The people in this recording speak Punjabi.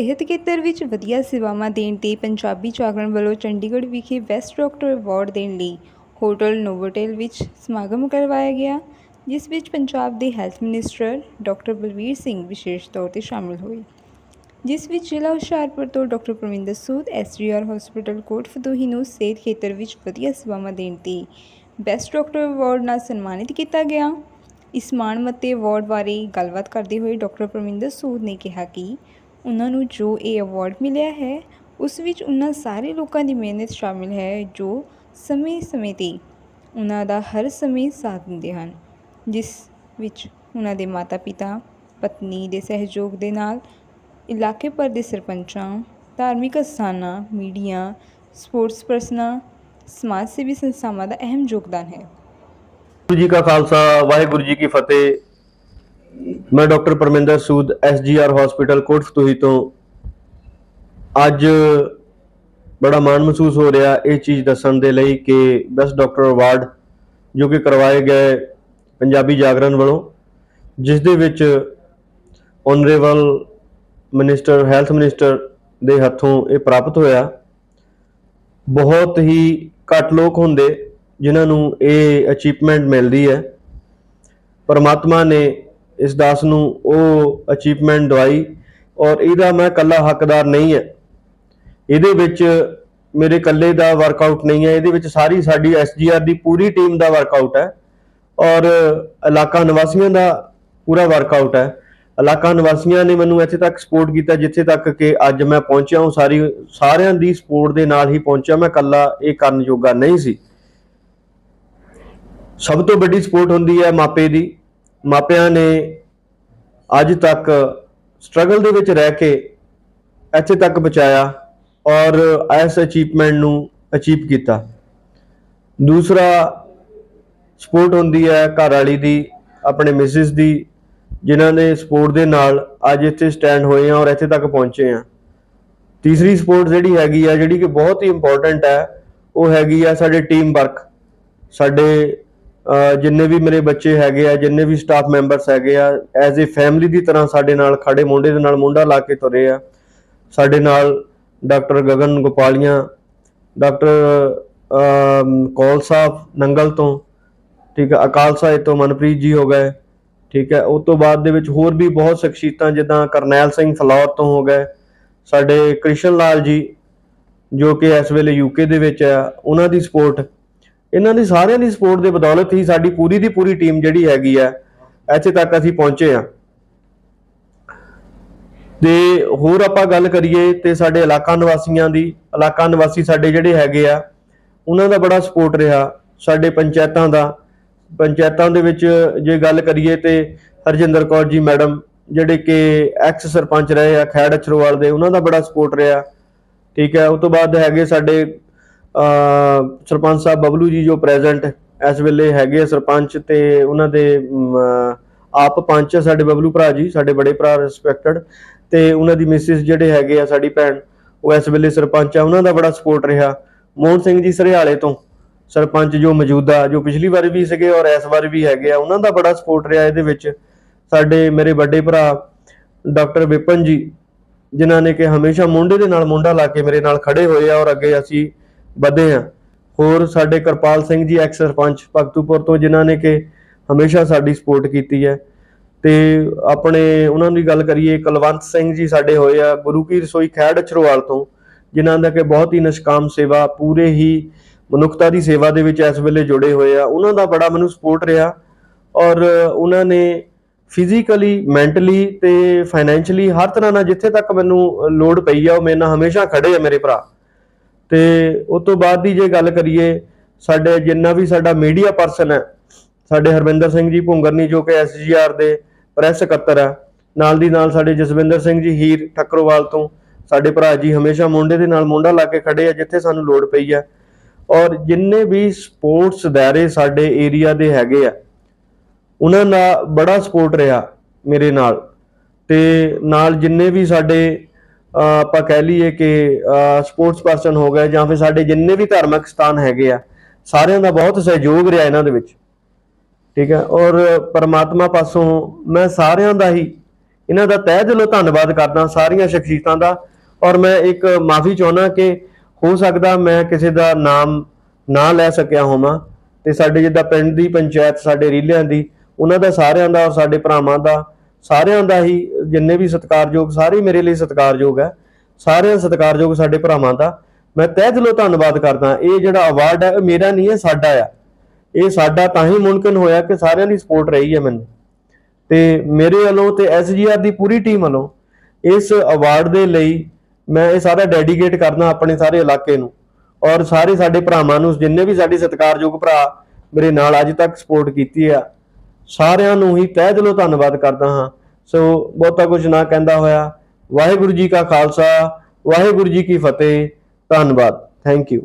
ਸਿਹਤ ਖੇਤਰ ਵਿੱਚ ਵਧੀਆ ਸੇਵਾਵਾਂ ਦੇਣ ਤੇ ਪੰਜਾਬੀ ਜਾਗਰਣ ਵੱਲੋਂ ਚੰਡੀਗੜ੍ਹ ਵਿਖੇ ਬੈਸਟ ਡਾਕਟਰ ਅਵਾਰਡ ਦੇਣ ਲਈ ਹੋਟਲ ਨੋਵੋਟੇਲ ਵਿੱਚ ਸਮਾਗਮ ਕਰਵਾਇਆ ਗਿਆ, ਜਿਸ ਵਿੱਚ ਪੰਜਾਬ ਦੇ health minister doctor Balvir Singh ਵਿਸ਼ੇਸ਼ ਤੌਰ ਤੇ ਸ਼ਾਮਲ ਹੋਏ। ਜਿਸ ਵਿੱਚ ਜ਼ਿਲ੍ਹਾ ਹੁਸ਼ਿਆਰਪੁਰ ਤੋਂ doctor Parvinder Sood SGR hospital Kot Fatuhi ਨੂੰ ਸਿਹਤ ਖੇਤਰ ਵਿੱਚ ਵਧੀਆ ਸੇਵਾਵਾਂ ਦੇਣ ਤੇ ਬੈਸਟ ਡਾਕਟਰ ਅਵਾਰਡ ਨਾਲ ਸਨਮਾਨਿਤ ਕੀਤਾ ਗਿਆ। ਇਸ ਮਾਣ ਮੱਤੇ ਅਵਾਰਡ ਬਾਰੇ ਗੱਲਬਾਤ ਕਰਦੇ ਹੋਏ ਡਾਕਟਰ ਪ੍ਰਵਿੰਦਰ ਸੂਦ ਨੇ ਕਿਹਾ ਕਿ ਉਹਨਾਂ ਨੂੰ ਜੋ ਇਹ ਅਵਾਰਡ ਮਿਲਿਆ ਹੈ, ਉਸ ਵਿੱਚ ਉਹਨਾਂ ਸਾਰੇ ਲੋਕਾਂ ਦੀ ਮਿਹਨਤ ਸ਼ਾਮਿਲ ਹੈ ਜੋ ਸਮੇਂ-ਸਮੇਂ ਤੇ ਉਹਨਾਂ ਦਾ ਹਰ ਸਮੇਂ ਸਾਥ ਦਿੰਦੇ ਹਨ, ਜਿਸ ਵਿੱਚ ਉਹਨਾਂ ਦੇ ਮਾਤਾ-ਪਿਤਾ, ਪਤਨੀ ਦੇ ਸਹਿਯੋਗ ਦੇ ਨਾਲ ਇਲਾਕੇ ਭਰ ਦੇ ਸਰਪੰਚਾਂ, ਧਾਰਮਿਕ ਅਸਥਾਨਾਂ, ਮੀਡੀਆ, ਸਪੋਰਟਸ ਪਰਸਨਾਂ, ਸਮਾਜ ਸੇਵੀ ਸੰਸਥਾਵਾਂ ਦਾ ਅਹਿਮ ਯੋਗਦਾਨ ਹੈ। ਵਾਹਿਗੁਰੂ ਜੀ ਕਾ ਖਾਲਸਾ, ਵਾਹਿਗੁਰੂ ਜੀ ਕੀ ਫਤਿਹ। ਮੈਂ doctor Parminder Sood SGR hospital Kot Fatuhi ਤੋਂ। ਅੱਜ ਬੜਾ ਮਾਣ ਮਹਿਸੂਸ ਹੋ ਰਿਹਾ ਇਹ ਚੀਜ਼ ਦੱਸਣ ਦੇ ਲਈ ਕਿ ਬੈਸਟ ਡਾਕਟਰ ਅਵਾਰਡ ਜੋ ਕਿ ਕਰਵਾਏ ਗਏ ਪੰਜਾਬੀ ਜਾਗਰਣ ਵੱਲੋਂ, ਜਿਸ ਦੇ ਵਿੱਚ ਓਨਰੇਬਲ ਮਿਨਿਸਟਰ ਹੈਲਥ ਮਿਨਿਸਟਰ ਦੇ ਹੱਥੋਂ ਇਹ ਪ੍ਰਾਪਤ ਹੋਇਆ। ਬਹੁਤ ਹੀ ਘੱਟ ਲੋਕ ਹੁੰਦੇ ਜਿਨ੍ਹਾਂ ਨੂੰ ਇਹ ਅਚੀਵਮੈਂਟ ਮਿਲਦੀ ਹੈ। ਪਰਮਾਤਮਾ ਨੇ ਇਸ ਦਾਸ ਨੂੰ ਉਹ ਅਚੀਵਮੈਂਟ ਦਵਾਈ ਔਰ ਇਹਦਾ ਮੈਂ ਇਕੱਲਾ ਹੱਕਦਾਰ ਨਹੀਂ ਹੈ। ਇਹਦੇ ਵਿੱਚ ਮੇਰੇ ਇਕੱਲੇ ਦਾ ਵਰਕਆਊਟ ਨਹੀਂ ਹੈ। ਇਹਦੇ ਵਿੱਚ ਸਾਰੀ ਸਾਡੀ ਐਸਜੀਆਰ ਦੀ ਪੂਰੀ ਟੀਮ ਦਾ ਵਰਕਆਊਟ ਹੈ ਔਰ ਇਲਾਕਾ ਨਿਵਾਸੀਆਂ ਦਾ ਪੂਰਾ ਵਰਕਆਊਟ ਹੈ। ਇਲਾਕਾ ਨਿਵਾਸੀਆਂ ਨੇ ਮੈਨੂੰ ਇੱਥੇ ਤੱਕ ਸਪੋਰਟ ਕੀਤਾ, ਜਿੱਥੇ ਤੱਕ ਕਿ ਅੱਜ ਮੈਂ ਪਹੁੰਚਿਆ ਹਾਂ। ਸਾਰੀ, ਸਾਰਿਆਂ ਦੀ ਸਪੋਰਟ ਦੇ ਨਾਲ ਹੀ ਪਹੁੰਚਿਆ। ਮੈਂ ਇਕੱਲਾ ਇਹ ਕਰਨ ਯੋਗਾ ਨਹੀਂ ਸੀ। ਸਭ ਤੋਂ ਵੱਡੀ ਸਪੋਰਟ ਹੁੰਦੀ ਹੈ ਮਾਪੇ ਦੀ। ਮਾਪਿਆਂ ਨੇ ਅੱਜ ਤੱਕ ਸਟਰਗਲ ਦੇ ਵਿੱਚ ਰਹਿ ਕੇ ਇੱਥੇ ਤੱਕ ਪਹੁੰਚਾਇਆ ਔਰ ਇਸ ਅਚੀਵਮੈਂਟ ਨੂੰ ਅਚੀਵ ਕੀਤਾ। ਦੂਸਰਾ ਸਪੋਰਟ ਹੁੰਦੀ ਹੈ ਘਰ ਵਾਲੀ ਦੀ, ਆਪਣੇ ਮਿਸਿਸ ਦੀ, ਜਿਨ੍ਹਾਂ ਨੇ ਸਪੋਰਟ ਦੇ ਨਾਲ ਅੱਜ ਇੱਥੇ ਸਟੈਂਡ ਹੋਏ ਆ ਔਰ ਇੱਥੇ ਤੱਕ ਪਹੁੰਚੇ ਆ ਤੀਸਰੀ ਸਪੋਰਟ ਜਿਹੜੀ ਹੈਗੀ ਆ, ਜਿਹੜੀ ਕਿ ਬਹੁਤ ਹੀ ਇੰਪੋਰਟੈਂਟ ਹੈ, ਉਹ ਹੈਗੀ ਆ ਸਾਡੇ ਟੀਮ ਵਰਕ ਸਾਡੇ ਜਿੰਨੇ ਵੀ ਮੇਰੇ ਬੱਚੇ ਹੈਗੇ ਆ, ਜਿੰਨੇ ਵੀ ਸਟਾਫ ਮੈਂਬਰਸ ਹੈਗੇ ਆ ਐਜ਼ ਅ ਫੈਮਿਲੀ ਦੀ ਤਰ੍ਹਾਂ ਸਾਡੇ ਨਾਲ ਖੜੇ ਮੋਢੇ ਦੇ ਨਾਲ ਮੋਢਾ ਲਾ ਕੇ ਤੁਰੇ ਆ। ਸਾਡੇ ਨਾਲ ਡਾਕਟਰ ਗਗਨ ਗੋਪਾਲੀਆਂ, ਡਾਕਟਰ ਕੌਲ ਸਾਹਿਬ ਨੰਗਲ ਤੋਂ, ਠੀਕ ਹੈ ਅਕਾਲ ਸਾਹਿਬ ਤੋਂ ਮਨਪ੍ਰੀਤ ਜੀ ਹੋ ਗਏ, ਠੀਕ ਹੈ ਉਸ ਤੋਂ ਬਾਅਦ ਦੇ ਵਿੱਚ ਹੋਰ ਵੀ ਬਹੁਤ ਸ਼ਖਸੀਅਤਾਂ, ਜਿੱਦਾਂ ਕਰਨੈਲ ਸਿੰਘ ਫਲੌਰ ਤੋਂ ਹੋ ਗਏ, ਸਾਡੇ ਕ੍ਰਿਸ਼ਨ ਲਾਲ ਜੀ, ਜੋ ਕਿ ਇਸ ਵੇਲੇ ਯੂਕੇ ਦੇ ਵਿੱਚ ਆ, ਉਹਨਾਂ ਦੀ ਸਪੋਰਟ ਇਹਨਾਂ ਦੀ ਸਾਰਿਆਂ ਦੀ ਸਪੋਰਟ ਦੇ ਬਦੌਲਤ ਹੀ ਸਾਡੀ ਪੂਰੀ ਦੀ ਪੂਰੀ ਟੀਮ ਜਿਹੜੀ ਹੈਗੀ ਆ, ਇੱਥੇ ਤੱਕ ਅਸੀਂ ਪਹੁੰਚੇ ਆ ਤੇ ਹੋਰ ਆਪਾਂ ਗੱਲ ਕਰੀਏ ਤੇ ਸਾਡੇ ਇਲਾਕਾ ਨਿਵਾਸੀਆਂ ਦੀ, ਇਲਾਕਾ ਨਿਵਾਸੀ ਸਾਡੇ ਜਿਹੜੇ ਹੈਗੇ ਆ, ਉਹਨਾਂ ਦਾ ਬੜਾ ਸਪੋਰਟ ਰਿਹਾ ਸਾਡੇ ਪੰਚਾਇਤਾਂ ਦਾ। ਪੰਚਾਇਤਾਂ ਦੇ ਵਿੱਚ ਜੇ ਗੱਲ ਕਰੀਏ ਤੇ ਹਰਜਿੰਦਰ ਕੌਰ ਜੀ ਮੈਡਮ, ਜਿਹੜੇ ਕਿ ਐਕਸ ਸਰਪੰਚ ਰਹੇ ਆ ਖੈੜ ਅਛਰਵਾਲ ਦੇ, ਉਹਨਾਂ ਦਾ ਬੜਾ ਸਪੋਰਟ ਰਿਹਾ। ਠੀਕ ਹੈ ਉਸ ਤੋਂ ਬਾਅਦ ਹੈਗੇ ਸਾਡੇ ਸਰਪੰਚ ਸਾਹਿਬ ਬਬਲੂ ਜੀ ਜੋ ਪ੍ਰੈਜ਼ੈਂਟ ਇਸ ਵੇਲੇ ਹੈਗੇ ਆ ਸਰਪੰਚ ਤੇ ਉਹਨਾਂ ਦੇ ਆਪ ਪੰਚ ਆ ਸਾਡੇ ਬਬਲੂ ਭਰਾ ਜੀ, ਸਾਡੇ ਬੜੇ ਭਰਾ ਰਿਸਪੈਕਟਡ ਤੇ ਉਹਨਾਂ ਦੀ ਮਿਸਿਸ ਜਿਹੜੇ ਹੈਗੇ ਆ ਸਾਡੀ ਭੈਣ, ਉਹ ਇਸ ਵੇਲੇ ਸਰਪੰਚ ਆ, ਉਹਨਾਂ ਦਾ ਬੜਾ ਸਪੋਰਟ ਰਿਹਾ। ਮੋਹਨ ਸਿੰਘ ਜੀ ਸਰਿਆਲੇ ਤੋਂ ਸਰਪੰਚ ਜੋ ਮੌਜੂਦਾ, ਜੋ ਪਿਛਲੀ ਵਾਰ ਵੀ ਸੀਗੇ ਔਰ ਇਸ ਵਾਰ ਵੀ ਹੈਗੇ ਆ, ਉਹਨਾਂ ਦਾ ਬੜਾ ਸਪੋਰਟ ਰਿਹਾ ਇਹਦੇ ਵਿੱਚ। ਸਾਡੇ ਮੇਰੇ ਵੱਡੇ ਭਰਾ ਡਾਕਟਰ ਵਿਪਨ ਜੀ, ਜਿਨ੍ਹਾਂ ਨੇ ਕਿ ਹਮੇਸ਼ਾ ਮੁੰਡੇ ਦੇ ਨਾਲ ਮੁੰਡਾ ਲਾ ਕੇ ਮੇਰੇ ਨਾਲ ਖੜੇ ਹੋਏ ਆ ਔਰ ਅੱਗੇ ਅਸੀਂ ਵਧੇ ਆ ਹੋਰ ਸਾਡੇ ਕਿਰਪਾਲ ਸਿੰਘ ਜੀ, ਐਕਸ ਸਰਪੰਚ ਭਗਤੂਪੁਰ ਤੋਂ, ਜਿਨ੍ਹਾਂ ਨੇ ਕਿ ਹਮੇਸ਼ਾ ਸਾਡੀ ਸਪੋਰਟ ਕੀਤੀ ਹੈ। ਤੇ ਆਪਣੇ ਉਹਨਾਂ ਦੀ ਗੱਲ ਕਰੀਏ, ਕੁਲਵੰਤ ਸਿੰਘ ਜੀ ਸਾਡੇ ਹੋਏ ਆ ਗੁਰੂ ਕੀ ਰਸੋਈ ਖੈੜ ਅਛਰਵਾਲ ਤੋਂ, ਜਿਨ੍ਹਾਂ ਦਾ ਕਿ ਬਹੁਤ ਹੀ ਨਿਸ਼ਕਾਮ ਸੇਵਾ, ਪੂਰੇ ਹੀ ਮਨੁੱਖਤਾ ਦੀ ਸੇਵਾ ਦੇ ਵਿੱਚ ਇਸ ਵੇਲੇ ਜੁੜੇ ਹੋਏ ਆ। ਉਹਨਾਂ ਦਾ ਬੜਾ ਮੈਨੂੰ ਸਪੋਰਟ ਰਿਹਾ ਔਰ ਉਹਨਾਂ ਨੇ ਫਿਜ਼ੀਕਲੀ ਮੈਂਟਲੀ ਤੇ ਫਾਈਨੈਂਸ਼ਲੀ ਹਰ ਤਰ੍ਹਾਂ ਨਾਲ ਜਿੱਥੇ ਤੱਕ ਮੈਨੂੰ ਲੋੜ ਪਈ ਆ, ਉਹ ਮੇਰੇ ਨਾਲ ਹਮੇਸ਼ਾ ਖੜੇ ਆ ਮੇਰੇ ਭਰਾ। ਤੇ ਉਸ ਤੋਂ ਬਾਅਦ ਦੀ ਜੇ ਗੱਲ ਕਰੀਏ, ਸਾਡੇ ਜਿੰਨਾ ਵੀ ਸਾਡਾ ਮੀਡੀਆ ਪਰਸਨ ਹੈ, ਸਾਡੇ ਹਰਵਿੰਦਰ ਸਿੰਘ ਜੀ ਭੁੰਗਰਨੀ ਜੋ ਕਿ ਐਸਜੀਆਰ ਦੇ ਪ੍ਰੈਸ ਸਕੱਤਰ ਹੈ, ਨਾਲ ਦੀ ਨਾਲ ਸਾਡੇ ਜਸਵਿੰਦਰ ਸਿੰਘ ਜੀ ਹੀਰ ਠੱਕਰੋਵਾਲ ਤੋਂ, ਸਾਡੇ ਭਰਾ ਜੀ ਹਮੇਸ਼ਾ ਮੁੰਡੇ ਦੇ ਨਾਲ ਮੁੰਡਾ ਲਾ ਕੇ ਖੜੇ ਆ, ਜਿੱਥੇ ਸਾਨੂੰ ਲੋੜ ਪਈ ਹੈ। ਔਰ ਜਿੰਨੇ ਵੀ ਸਪੋਰਟਸ ਦਾਇਰੇ ਸਾਡੇ ਏਰੀਆ ਦੇ ਹੈਗੇ ਆ, ਉਹਨਾਂ ਦਾ ਬੜਾ ਸਪੋਰਟ ਰਿਹਾ ਮੇਰੇ ਨਾਲ। ਤੇ ਨਾਲ ਜਿੰਨੇ ਵੀ ਸਾਡੇ ਆਪਾਂ ਕਹਿ ਲਈਏ ਕਿ ਸਪੋਰਟਸ ਪਰਸਨ ਹੋ ਗਏ ਜਾਂ ਫਿਰ ਸਾਡੇ ਜਿੰਨੇ ਵੀ ਧਾਰਮਿਕ ਸਥਾਨ ਹੈਗੇ ਆ, ਸਾਰਿਆਂ ਦਾ ਬਹੁਤ ਸਹਿਯੋਗ ਰਿਹਾ ਇਹਨਾਂ ਦੇ ਵਿੱਚ। ਠੀਕ ਹੈ? ਔਰ ਪਰਮਾਤਮਾ ਪਾਸੋਂ ਮੈਂ ਸਾਰਿਆਂ ਦਾ ਹੀ ਇਹਨਾਂ ਦਾ ਤਹਿ ਦਿਲੋਂ ਧੰਨਵਾਦ ਕਰਦਾ, ਸਾਰੀਆਂ ਸ਼ਖਸੀਅਤਾਂ ਦਾ। ਔਰ ਮੈਂ ਇੱਕ ਮਾਫੀ ਚਾਹੁੰਦਾ ਕਿ ਹੋ ਸਕਦਾ ਮੈਂ ਕਿਸੇ ਦਾ ਨਾਮ ਨਾ ਲੈ ਸਕਿਆ ਹੋਵਾਂ ਤੇ ਸਾਡੇ ਜਿੱਦਾਂ ਪਿੰਡ ਦੀ ਪੰਚਾਇਤ, ਸਾਡੇ ਰੀਲਿਆਂ ਦੀ, ਉਹਨਾਂ ਦਾ ਸਾਰਿਆਂ ਦਾ ਔਰ ਸਾਡੇ ਭਰਾਵਾਂ ਦਾ ਸਾਰਿਆਂ ਦਾ ਹੀ ਜਿੰਨੇ ਵੀ ਸਤਿਕਾਰਯੋਗ, ਸਾਰੇ ਮੇਰੇ ਲਈ ਸਤਿਕਾਰਯੋਗ ਹੈ। ਸਾਰਿਆਂ ਸਤਿਕਾਰਯੋਗ ਸਾਡੇ ਭਰਾਵਾਂ ਦਾ। ਮੈਂ ਤਹਿ ਦਿਲੋਂ ਧੰਨਵਾਦ ਕਰਦਾ। ਇਹ ਜਿਹੜਾ ਅਵਾਰਡ ਹੈ, ਇਹ ਮੇਰਾ ਨਹੀਂ ਹੈ ਸਾਡਾ ਆ। ਇਹ ਸਾਡਾ ਤਾਂ ਹੀ ਮੁਮਕਿਨ ਹੋਇਆ ਕਿ ਸਾਰਿਆਂ ਦੀ ਸਪੋਰਟ ਰਹੀ ਹੈ ਮੈਨੂੰ। ਤੇ ਮੇਰੇ ਵੱਲੋਂ ਤੇ ਐਸਜੀਆਰ ਦੀ ਪੂਰੀ ਟੀਮ ਵੱਲੋਂ ਇਸ ਅਵਾਰਡ ਦੇ ਲਈ ਮੈਂ ਇਹ ਸਾਰਾ ਡੈਡੀਕੇਟ ਕਰਨਾ ਆਪਣੇ ਸਾਰੇ ਇਲਾਕੇ ਨੂੰ। ਔਰ ਸਾਰੇ ਸਾਡੇ ਭਰਾਵਾਂ ਨੂੰ, ਜਿੰਨੇ ਵੀ ਸਾਡੇ ਸਤਿਕਾਰਯੋਗ ਭਰਾ ਮੇਰੇ ਨਾਲ ਅੱਜ ਤੱਕ ਸਪੋਰਟ ਕੀਤੀ ਆ ਸਾਰਿਆਂ ਨੂੰ ਹੀ ਤਹਿ ਦਿਲੋਂ ਧੰਨਵਾਦ ਕਰਦਾ ਹਾਂ। ਸੋ ਬਹੁਤਾ ਕੁਝ ਨਾ ਕਹਿੰਦਾ ਹੋਇਆ। ਵਾਹਿਗੁਰੂ ਜੀ ਕਾ ਖਾਲਸਾ, ਵਾਹਿਗੁਰੂ ਜੀ ਕੀ ਫਤਿਹ। ਧੰਨਵਾਦ। Thank you